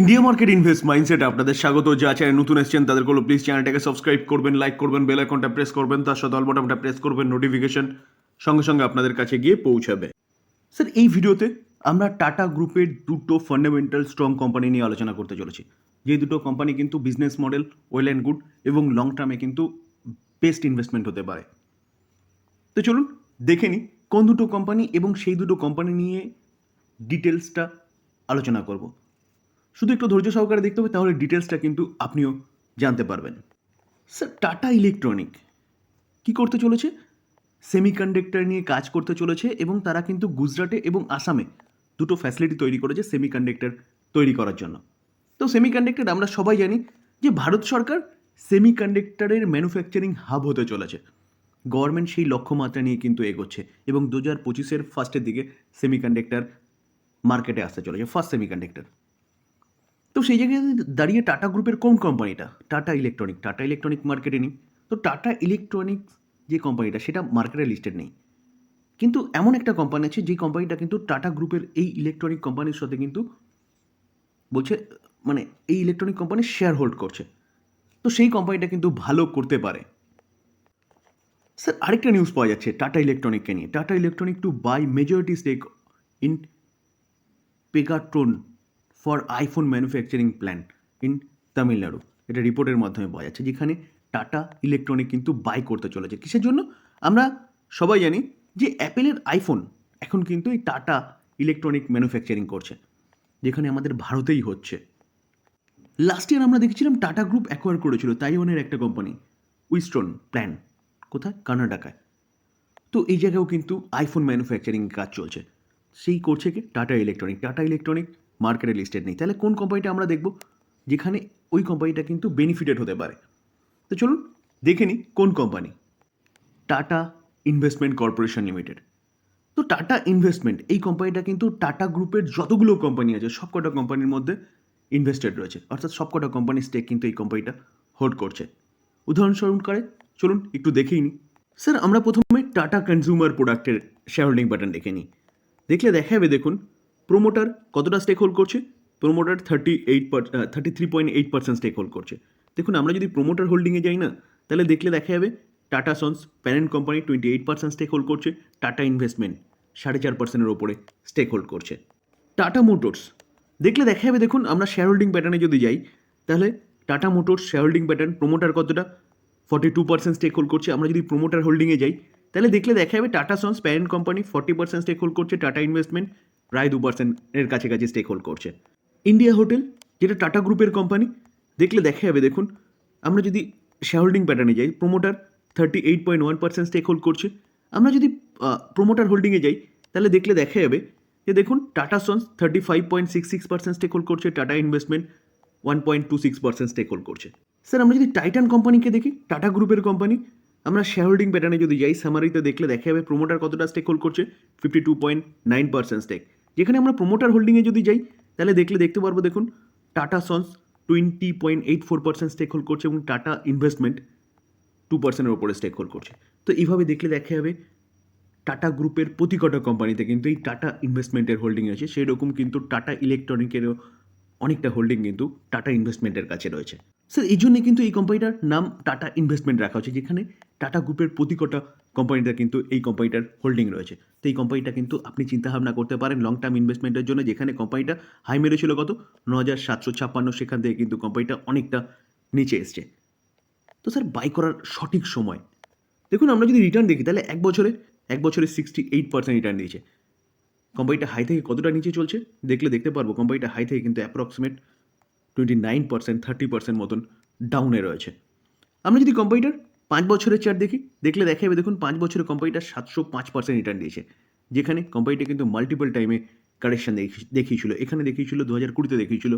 India market invest mindset আপনাদের স্বাগত। যা চ্যানেল নতুন এসেছেন, তাদের কোনো প্লিজ চ্যানেলটাকে সাবস্ক্রাইব করবেন লাইক করবেন বেল আইকনটা প্রেস করবেন, তার সাথে অল বাটনটা প্রেস করবেন নোটিফিকেশন সঙ্গে সঙ্গে আপনাদের কাছে গিয়ে পৌঁছাবে। স্যার এই ভিডিওতে আমরা টাটা গ্রুপের দুটো ফান্ডামেন্টাল স্ট্রং কোম্পানি নিয়ে আলোচনা করতে চলেছি। যে দুটো কোম্পানি কিন্তু business model well and good এবং লং টার্মে কিন্তু বেস্ট ইনভেস্টমেন্ট হতে পারে। তো চলুন, দেখে নিই কোন দুটো কোম্পানি এবং সেই দুটো কোম্পানি নিয়ে ডিটেলসটা আলোচনা করব। শুধু একটু ধৈর্য সহকারে দেখতে হবে, তাহলে ডিটেলসটা কিন্তু আপনিও জানতে পারবেন। স্যার টাটা ইলেকট্রনিক কি করতে চলেছে? সেমিকন্ডাক্টর নিয়ে কাজ করতে চলেছে এবং তারা কিন্তু গুজরাটে এবং আসামে দুটো ফ্যাসিলিটি তৈরি করেছে সেমিকন্ডাক্টর তৈরি করার জন্য। তো সেমিকন্ডাক্টর আমরা সবাই জানি যে ভারত সরকার সেমিকন্ডাক্টরের ম্যানুফ্যাকচারিং হাব হতে চলেছে। গভর্নমেন্ট সেই লক্ষ্যমাত্রা নিয়ে কিন্তু এগোচ্ছে এবং দু হাজার পঁচিশের ফার্স্টের দিকে সেমিকন্ডাক্টর মার্কেটে আসতে চলেছে ফার্স্ট সেমিকন্ডাক্টর তো সেই জায়গায় দাঁড়িয়ে টাটা গ্রুপের কোন কোম্পানিটা টাটা ইলেকট্রনিক টাটা ইলেকট্রনিক মার্কেটে নেই। তো টাটা ইলেকট্রনিক্স যে কোম্পানিটা সেটা মার্কেটে লিস্টেড নেই। কিন্তু এমন একটা কোম্পানি আছে যে কোম্পানিটা কিন্তু টাটা গ্রুপের এই ইলেকট্রনিক কোম্পানির সাথে কিন্তু বলছে মানে এই ইলেকট্রনিক কোম্পানি শেয়ার হোল্ড করছে। তো সেই কোম্পানিটা কিন্তু ভালো করতে পারে। স্যার, আরেকটা নিউজ পাওয়া যাচ্ছে টাটা ইলেকট্রনিককে নিয়ে। Tata electronic to buy majority stake in Pegatron for iPhone manufacturing plant in Tamil Nadu এটা রিপোর্টের মাধ্যমে পাওয়া যাচ্ছে, যেখানে টাটা ইলেকট্রনিক কিন্তু বাই করতে চলেছে। কিসের জন্য? আমরা সবাই জানি যে অ্যাপেলের আইফোন এখন কিন্তু এই টাটা ইলেকট্রনিক ম্যানুফ্যাকচারিং করছে, যেখানে আমাদের ভারতেই হচ্ছে। লাস্ট ইয়ার আমরা দেখেছিলাম টাটা গ্রুপ অ্যাকোয়ার করেছিল তাইওয়ানের একটা কোম্পানি উইস্টন প্ল্যান কোথায়? কর্ণাটকায় তো এই জায়গায়ও কিন্তু আইফোন ম্যানুফ্যাকচারিং কাজ চলছে। সেই করছে কি? টাটা ইলেকট্রনিক টাটা ইলেকট্রনিক মার্কেটে লিস্টেড নেই। তাহলে কোন কোম্পানিটা আমরা দেখব? যেখানে ওই কোম্পানিটা কিন্তু বেনিফিটেড হতে পারে। তো চলুন, দেখে নিই কোন company Tata investment corporation limited. তো টাটা ইনভেস্টমেন্ট, এই কোম্পানিটা কিন্তু টাটা গ্রুপের যতগুলো কোম্পানি আছে, সবকটা কোম্পানির মধ্যে ইনভেস্টেড রয়েছে। অর্থাৎ সবকটা কোম্পানির স্টেক কিন্তু এই কোম্পানিটা হোল্ড করছে। উদাহরণস্বরূপ করে, চলুন একটু দেখেই নিই। স্যার আমরা প্রথমে টাটা কনজিউমার প্রোডাক্টের শেয়ার হোল্ডিং প্যাটার্ন দেখে নিই। দেখলে দেখা যাবে দেখুন প্রোমোটার কতটা স্টেক হোল্ড করছে? Promoter thirty eight thirty three point eight percent stake hold করছে। দেখুন, আমরা যদি প্রোমোটার হোল্ডিংয়ে যাই না, তাহলে দেখলে দেখা যাবে Tata Sons parent company twenty eight percent stake hold করছে টাটা ইনভেস্টমেন্ট সাড়ে চার পার্সেন্টের ওপরে স্টেক হোল্ড করছে। টাটা মোটরস দেখলে দেখা যাবে, দেখুন, আমরা শেয়ার হোল্ডিং প্যাটার্নে যদি যাই, তাহলে Tata Motors share holding pattern promoter কতটা? Forty two percent stake hold করছে। আমরা যদি প্রোমোটার হোল্ডিংয়ে যাই, তাহলে দেখলে দেখা যাবে Tata Sons parent company forty percent stake hold করছে টাটা ইনভেস্টমেন্ট প্রায় দু পার্সেন্টের কাছাকাছি স্টেক হোল্ড করছে। ইন্ডিয়া হোটেল যেটা টাটা গ্রুপের কোম্পানি দেখলে দেখা যাবে, দেখুন, আমরা যদি শেয়ার হোল্ডিং প্যাটার্নে যাই promoter thirty eight point one percent stake hold করছে। আমরা যদি প্রোমোটার হোল্ডিংয়ে যাই, তাহলে দেখলে দেখা যাবে যে, দেখুন Tata Sons thirty five point six six percent stake hold করছে Tata investment one point two six percent stake hold করছে। স্যার আমরা যদি টাইটান কোম্পানিকে দেখি টাটা গ্রুপের কোম্পানি আমরা শেয়ার হোল্ডিং প্যাটার্নে যদি যাই সামারিতে দেখলে দেখা যাবে প্রোমোটার কতটা স্টেক হোল্ড করছে fifty two point nine percent stake যেখানে আমরা প্রোমোটার হোল্ডিংয়ে যদি যাই, তাহলে দেখলে দেখতে পারব দেখুন Tata Sons twenty point eight four percent stake hold করছে এবং টাটা ইনভেস্টমেন্ট টু পার্সেন্টের ওপরে স্টেক হোল্ড করছে। তো এইভাবে দেখলে দেখা যাবে টাটা গ্রুপের প্রতি কটা কোম্পানিতে কিন্তু এই টাটা ইনভেস্টমেন্টের হোল্ডিং আছে সেই রকম কিন্তু টাটা ইলেকট্রনিকেরও অনেকটা হোল্ডিং কিন্তু টাটা ইনভেস্টমেন্টের কাছে রয়েছে। স্যার এই জন্যে কিন্তু এই কোম্পানিটার নাম টাটা ইনভেস্টমেন্ট রাখা হচ্ছে যেখানে টাটা গ্রুপের প্রতি কটা কোম্পানিটা কিন্তু এই কোম্পানিটার হোল্ডিং রয়েছে। তো এই কোম্পানিটা কিন্তু আপনি চিন্তাভাবনা করতে পারেন লং টার্ম ইনভেস্টমেন্টের জন্য, যেখানে কোম্পানিটা হাই মেরেছিল কত? ন হাজার সাতশো ছাপ্পান্ন, সেখান থেকে কিন্তু কোম্পানিটা অনেকটা নিচে এসছে। তো স্যার বাই করার সঠিক সময়। দেখুন, আমরা যদি রিটার্ন দেখি, তাহলে এক বছরে এক বছরে সিক্সটি এইট পার্সেন্ট রিটার্ন দিয়েছে কোম্পানিটা হাই থেকে কতটা নিচে চলছে? দেখলে দেখতে পারব কোম্পানিটা হাই থেকে কিন্তু approximate twenty nine percent thirty percent মতন ডাউনে রয়েছে। আমরা যদি কোম্পানিটার পাঁচ বছরের চার দেখি, দেখলে দেখা যাবে দেখুন পাঁচ বছরের কোম্পানিটা সাতশো পাঁচ পার্সেন্ট রিটার্ন দিয়েছে, যেখানে কোম্পানিটা কিন্তু মাল্টিপল টাইমে কারেকশন দেখিয়েছিল। এখানে দেখিয়েছিল দু হাজার কুড়িতে দেখিয়েছিল।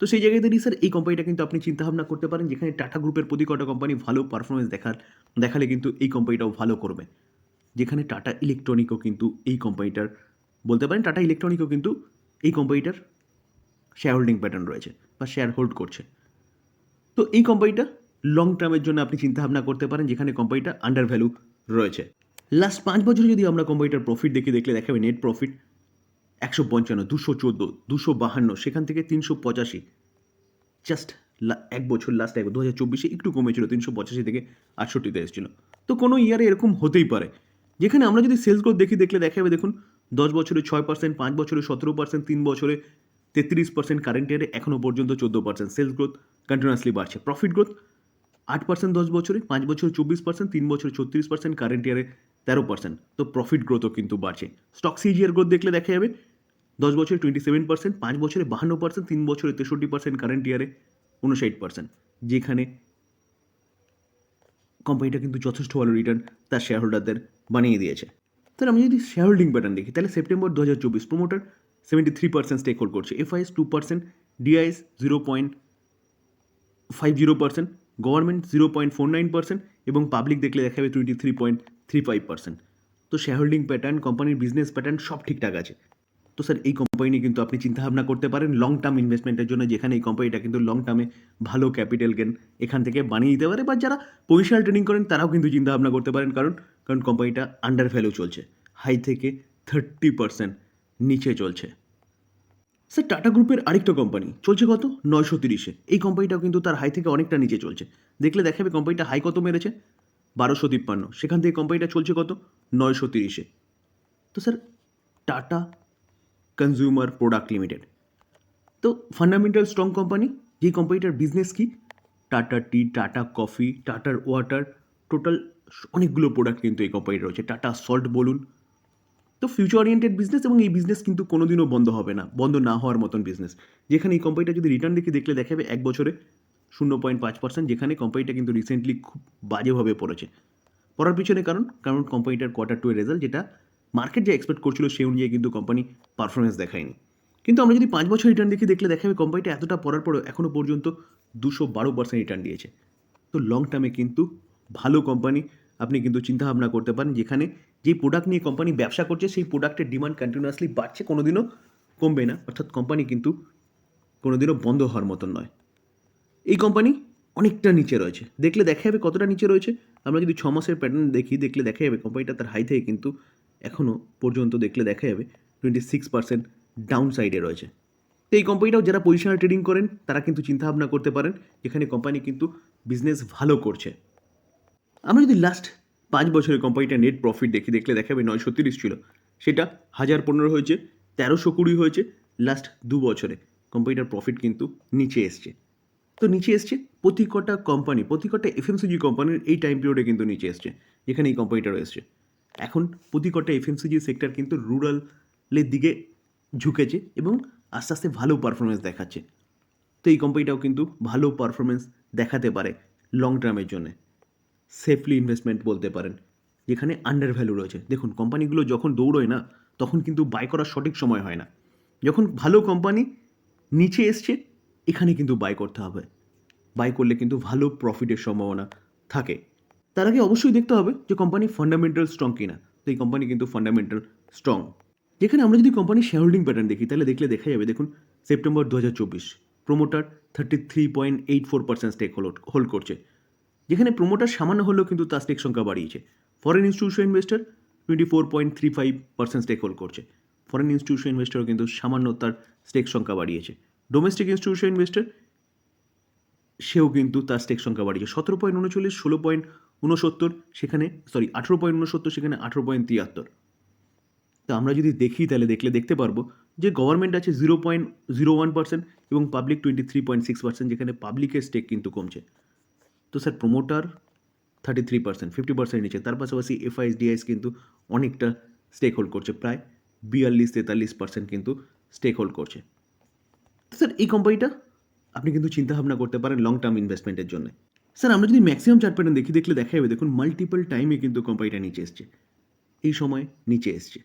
তো সেই জায়গায় দাঁড়িয়ে স্যার এই কোম্পানিটা কিন্তু আপনি চিন্তাভাবনা করতে পারেন, যেখানে টাটা গ্রুপের প্রতি কটা কোম্পানি ভালো পারফরমেন্স দেখার, দেখালে কিন্তু এই কোম্পানিটাও ভালো করবে। যেখানে টাটা ইলেকট্রনিকও কিন্তু এই কোম্পানিটার বলতে পারেন টাটা ইলেকট্রনিকও কিন্তু এই কোম্পানিটার শেয়ার হোল্ডিং প্যাটার্ন রয়েছে বা শেয়ার হোল্ড করছে। তো এই কোম্পানিটা লং টার্মের জন্য আপনি চিন্তাভাবনা করতে পারেন যেখানে কোম্পানিটা আন্ডার ভ্যালু রয়েছে। লাস্ট পাঁচ বছরে যদি আমরা কোম্পানিটার প্রফিট দেখি, দেখলে দেখাবে নেট প্রফিট একশো পঞ্চান্ন, দুশো চোদ্দ, দুশো বাহান্ন, সেখান থেকে তিনশো পঁচাশি। জাস্ট এক বছর লাস্ট এক দু হাজার চব্বিশে একটু কমেছিল, তিনশো পঁচাশি থেকে আটষট্টিতে এসেছিল। তো কোনো ইয়ারে এরকম হতেই পারে। যেখানে আমরা যদি সেলস গ্রোথ দেখি, দেখলে দেখা যাবে দেখুন, দশ বছরে ছয় পার্সেন্ট পাঁচ বছরে সতেরো পার্সেন্ট তিন বছরে তেত্রিশ পার্সেন্ট কারেন্ট ইয়ারে এখনও পর্যন্ত চোদ্দ পার্সেন্ট সেলস গ্রোথ কন্টিনিউয়াসলি বাড়ছে। প্রফিট গ্রোথ আট পার্সেন্ট দশ বছরে, পাঁচ বছরে চব্বিশ পার্সেন্ট তিন বছরে ছত্রিশ পার্সেন্ট কারেন্ট ইয়ারে তেরো পার্সেন্ট তো প্রফিট গ্রোথও কিন্তু বাড়ছে। স্টক সিজিআর গ্রোথ দেখলে দেখা যাবে, দশ বছরে টোয়েন্টি সেভেন পার্সেন্ট পাঁচ বছরে বাহান্ন পার্সেন্ট তিন বছরে তেষট্টি পার্সেন্ট কারেন্ট ইয়ারে উনষাট পার্সেন্ট যেখানে কোম্পানিটা কিন্তু যথেষ্ট ভালো রিটার্ন তার শেয়ার হোল্ডারদের বানিয়ে দিয়েছে। তাহলে আমি যদি শেয়ার হোল্ডিং প্যাটার্ন দেখি, তাহলে সেপ্টেম্বর দু হাজার চব্বিশ promoter seventy three percent stake hold করছে FIs two percent DIs zero point five zero percent government zero point four nine percent এবং পাবলিক দেখলে দেখা যাবে twenty three point three five percent তো শেয়ার হোল্ডিং প্যাটার্ন কোম্পানির business pattern সব ঠিকঠাক আছে। তো স্যার এই কোম্পানি নিয়ে কিন্তু আপনি চিন্তাভাবনা করতে পারেন। লং টার্ম ইনভেস্টমেন্টের জন্য যেখানে এই কোম্পানিটা কিন্তু লং টার্মে ভালো ক্যাপিটাল গেন এখান থেকে বানিয়ে দিতে পারে। বা যারা পজিশনাল ট্রেডিং করেন, তারাও কিন্তু চিন্তাভাবনা করতে পারেন। কারণ কারণ কোম্পানিটা আন্ডার ভ্যালু চলছে। হাই থেকে থার্টি পার্সেন্ট নিচে চলছে। স্যার, টাটা গ্রুপের আরেকটা কোম্পানি চলছে কত? নয়শো তিরিশে। এই কোম্পানিটাও কিন্তু তার হাই থেকে অনেকটা নিচে চলছে। দেখলে দেখাবে কোম্পানিটা হাই কত মেরেছে? বারোশো তিপ্পান্ন। সেখান থেকে কোম্পানিটা চলছে কত? নয়শো তিরিশে। তো sir, Tata consumer product limited তো ফান্ডামেন্টাল স্ট্রং কোম্পানি যেই কোম্পানিটার বিজনেস কি? টাটা টি টাটা কফি টাটার ওয়াটার টোটাল অনেকগুলো প্রোডাক্ট কিন্তু এই কোম্পানির রয়েছে। টাটা সল্ট বলুন তো ফিউচার ওরিয়েন্টেড বিজনেস এবং এই বিজনেস কিন্তু কোনোদিনও বন্ধ হবে না, বন্ধ না হওয়ার মতন বিজনেস যেখানে এই কোম্পানিটা যদি রিটার্ন দেখে দেখলে দেখাবে, এক বছরে শূন্য পয়েন্ট পাঁচ পার্সেন্ট যেখানে কোম্পানিটা কিন্তু রিসেন্টলি খুব বাজেভাবে পড়েছে। পড়ার পিছনে কারণ কারণ কোম্পানিটার কোয়ার্টার টু এর রেজাল্ট যেটা মার্কেট যে এক্সপেক্ট করছিল সেই অনুযায়ী কিন্তু কোম্পানি পারফরমেন্স দেখায়নি। কিন্তু আমরা যদি পাঁচ বছর রিটার্ন দেখি দেখলে দেখাবে কোম্পানিটা এতটা পড়ার পরেও এখনও পর্যন্ত দুশো বারো পার্সেন্ট রিটার্ন দিয়েছে। তো লং টার্মে কিন্তু ভালো কোম্পানি আপনি কিন্তু চিন্তাভাবনা করতে পারেন যেখানে যেই প্রোডাক্ট নিয়ে কোম্পানি ব্যবসা করছে, সেই প্রোডাক্টের ডিমান্ড কন্টিনিউয়াসলি বাড়ছে, কোনোদিনও কমবে না। অর্থাৎ কোম্পানি কিন্তু কোনোদিনও বন্ধ হওয়ার মতন নয়। এই কোম্পানি অনেকটা নিচে রয়েছে। দেখলে দেখা যাবে কতটা নিচে রয়েছে। আমরা যদি ছ মাসের প্যাটার্ন দেখি, দেখলে দেখা যাবে কোম্পানিটা তার হাই থেকে কিন্তু এখনও পর্যন্ত দেখলে দেখা যাবে টোয়েন্টি সিক্স পার্সেন্ট ডাউন সাইডে রয়েছে। তো এই কোম্পানিটাও যারা পজিশনাল ট্রেডিং করেন, তারা কিন্তু চিন্তাভাবনা করতে পারেন এখানে কোম্পানি কিন্তু বিজনেস ভালো করছে। আমরা যদি লাস্ট পাঁচ বছরের কোম্পানিটা নেট প্রফিট দেখি দেখলে দেখাবে নয়শো তিরিশ ছিল। সেটা হাজার পনেরো হয়েছে, তেরোশো কুড়ি হয়েছে লাস্ট দু বছরে। কোম্পানিটার প্রফিট কিন্তু নিচে এসছে। তো নিচে এসছে প্রতি কটা কোম্পানি প্রতি কটা এফএমসিজি কোম্পানির এই টাইম পিরিয়ডে কিন্তু নিচে এসছে, যেখানে এই কোম্পানিটা রয়েছে। এখন প্রতি কটা এফএমসিজি সেক্টর কিন্তু রুরালের দিকে ঝুঁকেছে এবং আস্তে আস্তে ভালো পারফরমেন্স দেখাচ্ছে। তো এই কোম্পানিটাও কিন্তু ভালো পারফরমেন্স দেখাতে পারে লং টার্মের জন্যে। সেফলি ইনভেস্টমেন্ট বলতে পারেন। যেখানে আন্ডার ভ্যালু রয়েছে। দেখুন কোম্পানিগুলো যখন দৌড়োয় না, তখন কিন্তু বাই করার সঠিক সময় হয় না। যখন ভালো কোম্পানি নিচে এসছে, এখানে কিন্তু বাই করতে হবে। বাই করলে কিন্তু ভালো প্রফিটের সম্ভাবনা থাকে। তার আগে অবশ্যই দেখতে হবে যে কোম্পানি ফান্ডামেন্টাল স্ট্রং কিনা। তো এই কোম্পানি কিন্তু ফান্ডামেন্টাল স্ট্রং যেখানে আমরা যদি কোম্পানির শেয়ার হোল্ডিং প্যাটার্ন দেখি, তাহলে দেখলে দেখা যাবে, দেখুন সেপ্টেম্বর দু হাজার চব্বিশ promoter thirty three point eight four percent stake hold hold করছে। যেখানে প্রোমোটার সামান্য হলেও কিন্তু তার স্টেক সংখ্যা বাড়িয়েছে। Foreign institution investor twenty four point three five percent stake hold করছে। ফরেন ইনস্টিটিউশন ইনভেস্টারও কিন্তু সামান্য তার স্টেক সংখ্যা বাড়িয়েছে। ডোমেস্টিক ইনস্টিটিউশন ইনভেস্টার সেও কিন্তু তার স্টেক সংখ্যা বাড়িয়েছে। সতেরো পয়েন্ট উনচল্লিশ, ষোলো পয়েন্ট উনসত্তর, সেখানে সরি আঠেরো পয়েন্ট উনসত্তর, সেখানে আঠেরো পয়েন্ট তিয়াত্তর। তো আমরা যদি দেখি, তাহলে দেখলে দেখতে পারব যে গভর্নমেন্ট আছে zero point zero one percent এবং public twenty three point six percent যেখানে পাবলিকের স্টেক কিন্তু কমছে। তো sir promoter thirty three percent fifty percent নিচে। তার পাশাপাশি এফআইএস ডিআইএস কিন্তু অনেকটা স্টেক হোল্ড করছে, প্রায় বিয়াল্লিশ তেতাল্লিশ পার্সেন্ট কিন্তু স্টেক হোল্ড করছে। তো স্যার, এই কোম্পানিটা আপনি কিন্তু চিন্তাভাবনা করতে পারেন লং টার্ম ইনভেস্টমেন্টের জন্য। স্যার, আমরা যদি ম্যাক্সিমাম চার্ট প্যাটার্ন দেখি, দেখলে দেখা যাবে, দেখুন মাল্টিপল টাইমে কিন্তু কোম্পানিটা নিচে এসছে। এই সময় নিচে এসছে,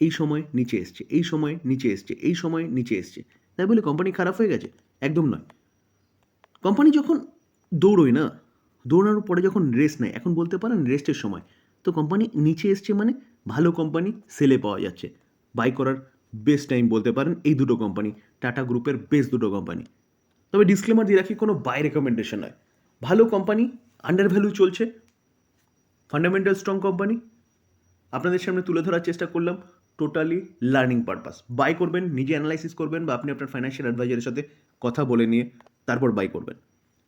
এই সময় নিচে এসছে, এই সময় নিচে এসছে, এই সময় নিচে এসছে। তাই বলে কোম্পানি খারাপ হয়ে গেছে? একদম নয়। কোম্পানি যখন দৌড়োয় না, দৌড়ানোর পরে যখন রেস্ট নেয়, এখন বলতে পারেন রেস্টের সময়, তো কোম্পানি নিচে এসছে মানে ভালো কোম্পানি সেলে পাওয়া যাচ্ছে। বাই করার বেস্ট টাইম বলতে পারেন এই দুটো কোম্পানি টাটা গ্রুপের বেস্ট দুটো কোম্পানি তবে ডিসক্লেমার দিয়ে রাখি, কোনো বাই রেকমেন্ডেশন নয়। ভালো কোম্পানি আন্ডার ভ্যালু চলছে ফান্ডামেন্টাল স্ট্রং কোম্পানি আপনাদের সামনে তুলে ধরার চেষ্টা করলাম টোটালি লার্নিং পারপাস বাই করবেন, নিজে অ্যানালাইসিস করবেন বা আপনি আপনার ফাইন্যান্সিয়াল অ্যাডভাইজারের সাথে কথা বলে নিয়ে তারপর বাই করবেন।